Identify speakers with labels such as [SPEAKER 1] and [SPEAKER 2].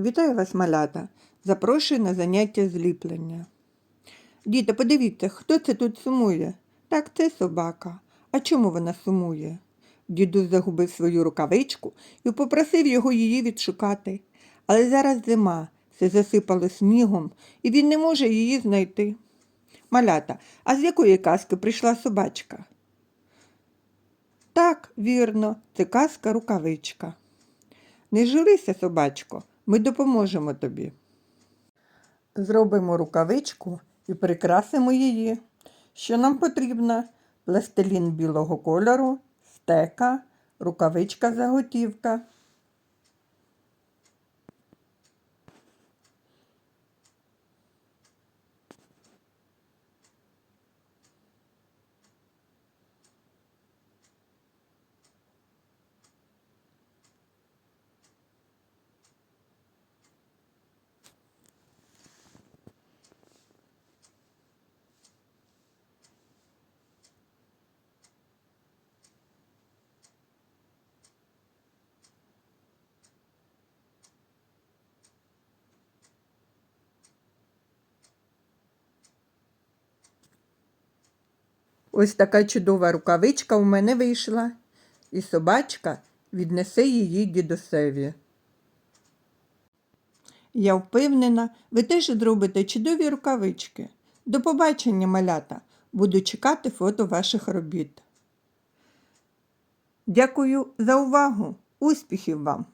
[SPEAKER 1] Вітаю вас, малята! Запрошую на заняття зліплення. Діти, подивіться, хто це тут сумує? Так, це собака. А чому вона сумує? Дідусь загубив свою рукавичку і попросив його її відшукати. Але зараз зима, все засипало снігом, і він не може її знайти. Малята, а з якої казки прийшла собачка? Так, вірно, це казка рукавичка. Не журися, собачко, ми допоможемо тобі. Зробимо рукавичку і прикрасимо її. Що нам потрібно? Пластилін білого кольору, стека, рукавичка Ось така чудова рукавичка у мене вийшла, і собачка віднесе її дідусеві. Я впевнена, ви теж зробите чудові рукавички. До побачення, малята. Буду чекати фото ваших робіт. Дякую за увагу. Успіхів вам!